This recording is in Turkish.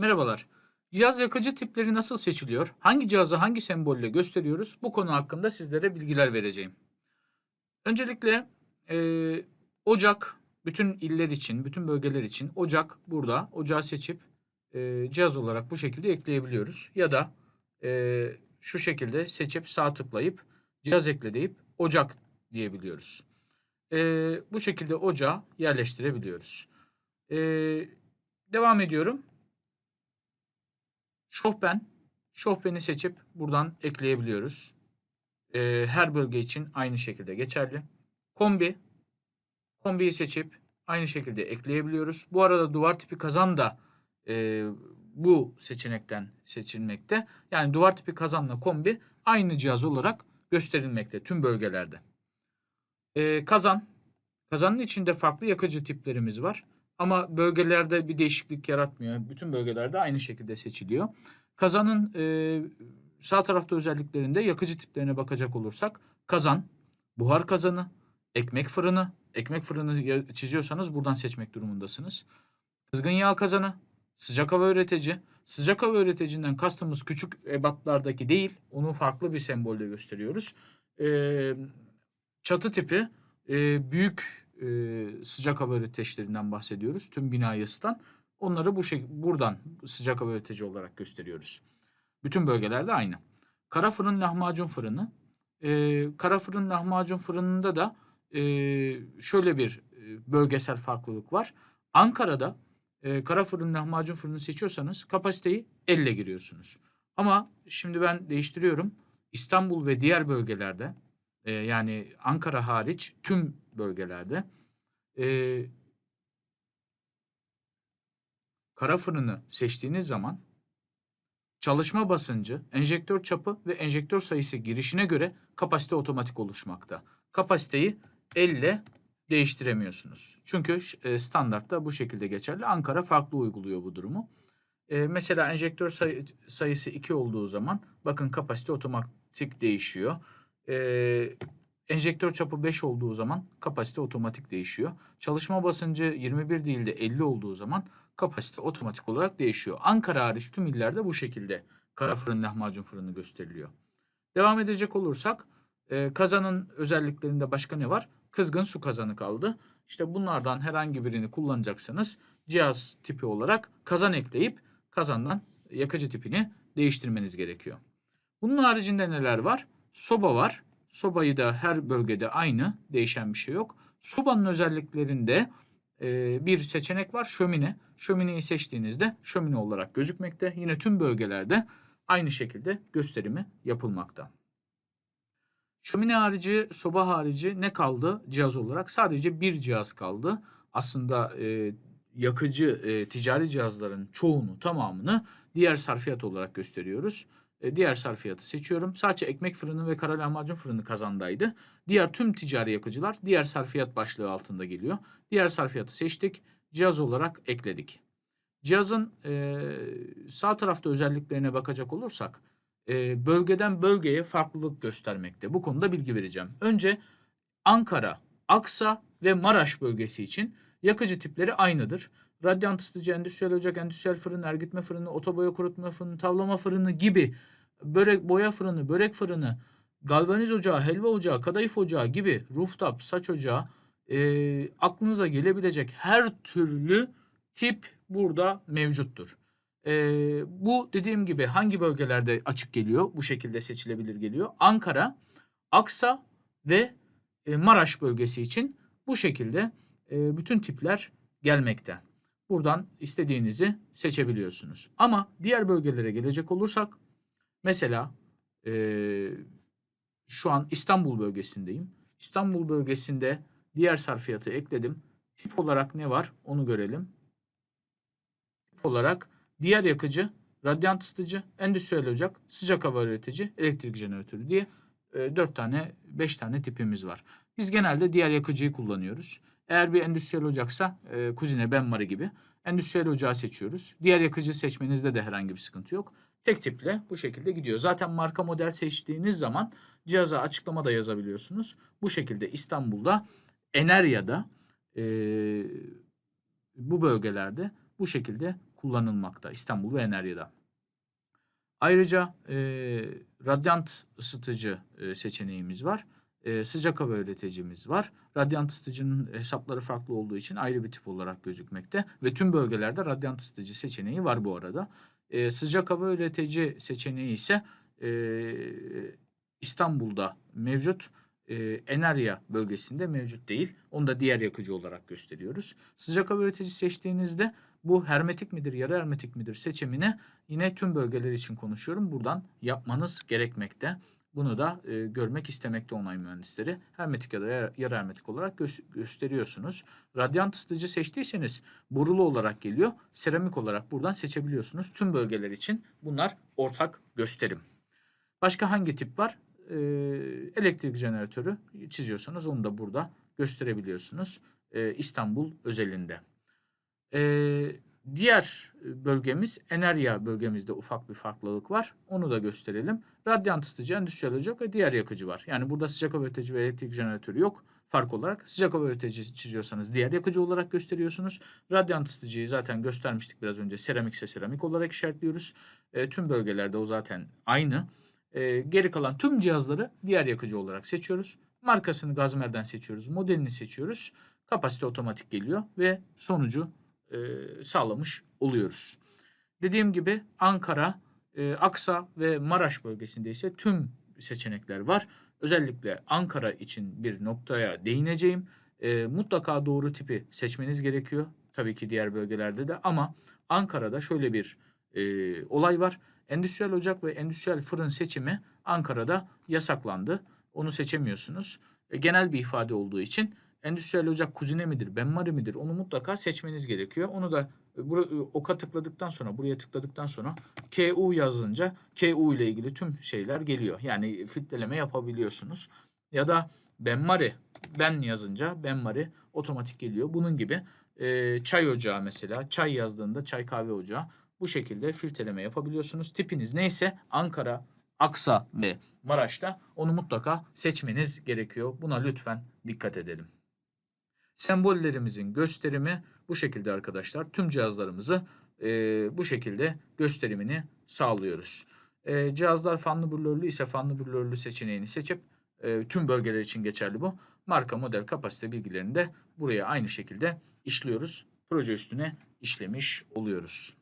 Merhabalar. Cihaz yakıcı tipleri nasıl seçiliyor? Hangi cihazı hangi sembolle gösteriyoruz? Bu konu hakkında sizlere bilgiler vereceğim. Öncelikle eee, ocak bütün iller için, bütün bölgeler için ocak burada. Ocağı seçip eee, cihaz olarak bu şekilde ekleyebiliyoruz. Ya da eee, şu şekilde seçip sağ tıklayıp cihaz ekle deyip ocak diyebiliyoruz. Eee, bu şekilde ocağı yerleştirebiliyoruz. Eee, devam ediyorum. Şofben. Şofbeni seçip buradan ekleyebiliyoruz. Ee, her bölge için aynı şekilde geçerli. Kombi. Kombiyi seçip aynı şekilde ekleyebiliyoruz. Bu arada duvar tipi kazan da e, bu seçenekten seçilmekte. Yani duvar tipi kazanla kombi aynı cihaz olarak gösterilmekte tüm bölgelerde. Ee, kazan. Kazanın içinde farklı yakıcı tiplerimiz var. Ama bölgelerde bir değişiklik yaratmıyor. Bütün bölgelerde aynı şekilde seçiliyor. Kazanın e, sağ tarafta özelliklerinde yakıcı tiplerine bakacak olursak kazan, buhar kazanı, ekmek fırını, ekmek fırını çiziyorsanız buradan seçmek durumundasınız. Kızgın yağ kazanı, sıcak hava üretici. Sıcak hava üreticinden kastımız küçük ebatlardaki değil, onu farklı bir sembolle gösteriyoruz. Ee, çatı tipi e, büyük e, sıcak hava üreticilerinden bahsediyoruz. Tüm binayı ısıtan. Onları bu şek buradan sıcak hava üretici olarak gösteriyoruz. Bütün bölgelerde aynı. Kara fırın lahmacun fırını. E, kara fırın lahmacun fırınında da e, şöyle bir e, bölgesel farklılık var. Ankara'da e, kara fırın lahmacun fırını seçiyorsanız kapasiteyi elle giriyorsunuz. Ama şimdi ben değiştiriyorum. İstanbul ve diğer bölgelerde e, yani Ankara hariç tüm bölgelerde e, kara fırını seçtiğiniz zaman çalışma basıncı, enjektör çapı ve enjektör sayısı girişine göre kapasite otomatik oluşmakta. Kapasiteyi elle değiştiremiyorsunuz. Çünkü e, standartta bu şekilde geçerli. Ankara farklı uyguluyor bu durumu. E, mesela enjektör sayı- sayısı 2 olduğu zaman bakın kapasite otomatik değişiyor. E, enjektör çapı 5 olduğu zaman kapasite otomatik değişiyor. Çalışma basıncı 21 değil de 50 olduğu zaman kapasite otomatik olarak değişiyor. Ankara hariç tüm illerde bu şekilde kara fırın lahmacun fırını gösteriliyor. Devam edecek olursak e, kazanın özelliklerinde başka ne var? Kızgın su kazanı kaldı. İşte bunlardan herhangi birini kullanacaksanız cihaz tipi olarak kazan ekleyip kazandan yakıcı tipini değiştirmeniz gerekiyor. Bunun haricinde neler var? Soba var. Sobayı da her bölgede aynı, değişen bir şey yok. Sobanın özelliklerinde e, bir seçenek var, şömine. Şömineyi seçtiğinizde şömine olarak gözükmekte. Yine tüm bölgelerde aynı şekilde gösterimi yapılmakta. Şömine harici, soba harici ne kaldı cihaz olarak? Sadece bir cihaz kaldı. Aslında e, yakıcı e, ticari cihazların çoğunu, tamamını diğer sarfiyat olarak gösteriyoruz. E, diğer sarfiyatı seçiyorum. Sadece ekmek fırını ve kara lahmacun fırını kazandaydı. Diğer tüm ticari yakıcılar diğer sarfiyat başlığı altında geliyor. Diğer sarfiyatı seçtik. Cihaz olarak ekledik. Cihazın e, sağ tarafta özelliklerine bakacak olursak e, bölgeden bölgeye farklılık göstermekte. Bu konuda bilgi vereceğim. Önce Ankara, Aksa ve Maraş bölgesi için yakıcı tipleri aynıdır. Radyant ısıtıcı, endüstriyel ocak, endüstriyel fırın, ergitme fırını, otoboya kurutma fırını, tavlama fırını gibi börek boya fırını, börek fırını, galvaniz ocağı, helva ocağı, kadayıf ocağı gibi rooftop, saç ocağı e, aklınıza gelebilecek her türlü tip burada mevcuttur. E, bu dediğim gibi hangi bölgelerde açık geliyor? Bu şekilde seçilebilir geliyor. Ankara, Aksa ve e, Maraş bölgesi için bu şekilde e, bütün tipler gelmekte. Buradan istediğinizi seçebiliyorsunuz. Ama diğer bölgelere gelecek olursak mesela e, şu an İstanbul bölgesindeyim. İstanbul bölgesinde diğer sarfiyatı ekledim. Tip olarak ne var onu görelim. Tip olarak diğer yakıcı, radyant ısıtıcı, endüstriyel ocak, sıcak hava üretici, elektrik jeneratörü diye e, 4 tane 5 tane tipimiz var. Biz genelde diğer yakıcıyı kullanıyoruz. Eğer bir endüstriyel ocaksa e, kuzine benmarı gibi endüstriyel ocağı seçiyoruz. Diğer yakıcı seçmenizde de herhangi bir sıkıntı yok. Tek tiple bu şekilde gidiyor. Zaten marka model seçtiğiniz zaman cihaza açıklama da yazabiliyorsunuz. Bu şekilde İstanbul'da Enerya'da e, bu bölgelerde bu şekilde kullanılmakta İstanbul ve Enerji'de. Ayrıca e, radyant ısıtıcı e, seçeneğimiz var. E, sıcak hava üreticimiz var. Radyant ısıtıcının hesapları farklı olduğu için ayrı bir tip olarak gözükmekte. Ve tüm bölgelerde radyant ısıtıcı seçeneği var bu arada. E, sıcak hava üretici seçeneği ise e, İstanbul'da mevcut. E, Enerya bölgesinde mevcut değil. Onu da diğer yakıcı olarak gösteriyoruz. Sıcak hava üretici seçtiğinizde bu hermetik midir, yarı hermetik midir seçimini yine tüm bölgeler için konuşuyorum. Buradan yapmanız gerekmekte. Bunu da e, görmek istemekte onay mühendisleri. Hermetik ya da yar- yarı hermetik olarak gö- gösteriyorsunuz. Radyant ısıtıcı seçtiyseniz borulu olarak geliyor. Seramik olarak buradan seçebiliyorsunuz. Tüm bölgeler için bunlar ortak gösterim. Başka hangi tip var? Ee, elektrik jeneratörü çiziyorsanız onu da burada gösterebiliyorsunuz. Ee, İstanbul özelinde. Ee, diğer bölgemiz Enerya bölgemizde ufak bir farklılık var. Onu da gösterelim. Radyant ısıtıcı, endüstriyel ocak ve diğer yakıcı var. Yani burada sıcak hava üretici ve elektrik jeneratörü yok. Fark olarak sıcak hava üretici çiziyorsanız diğer yakıcı olarak gösteriyorsunuz. Radyant ısıtıcıyı zaten göstermiştik biraz önce. Seramik ise seramik olarak işaretliyoruz. E, tüm bölgelerde o zaten aynı. E, geri kalan tüm cihazları diğer yakıcı olarak seçiyoruz. Markasını Gazmer'den seçiyoruz. Modelini seçiyoruz. Kapasite otomatik geliyor ve sonucu e, sağlamış oluyoruz. Dediğim gibi Ankara, e, Aksa ve Maraş bölgesinde ise tüm seçenekler var. Özellikle Ankara için bir noktaya değineceğim. E, mutlaka doğru tipi seçmeniz gerekiyor. Tabii ki diğer bölgelerde de ama Ankara'da şöyle bir e, olay var. Endüstriyel ocak ve endüstriyel fırın seçimi Ankara'da yasaklandı. Onu seçemiyorsunuz. E, genel bir ifade olduğu için endüstriyel ocak kuzine midir, benmari midir onu mutlaka seçmeniz gerekiyor. Onu da e, e, oka tıkladıktan sonra, buraya tıkladıktan sonra KU yazınca KU ile ilgili tüm şeyler geliyor. Yani filtreleme yapabiliyorsunuz. Ya da benmari, ben yazınca benmari otomatik geliyor. Bunun gibi e, çay ocağı mesela, çay yazdığında çay kahve ocağı bu şekilde filtreleme yapabiliyorsunuz. Tipiniz neyse Ankara, Aksa ve Maraş'ta onu mutlaka seçmeniz gerekiyor. Buna lütfen dikkat edelim. Sembollerimizin gösterimi bu şekilde arkadaşlar. Tüm cihazlarımızı e, bu şekilde gösterimini sağlıyoruz. E, cihazlar fanlı blurlu ise fanlı blurlu seçeneğini seçip e, tüm bölgeler için geçerli bu. Marka, model, kapasite bilgilerini de buraya aynı şekilde işliyoruz. Proje üstüne işlemiş oluyoruz.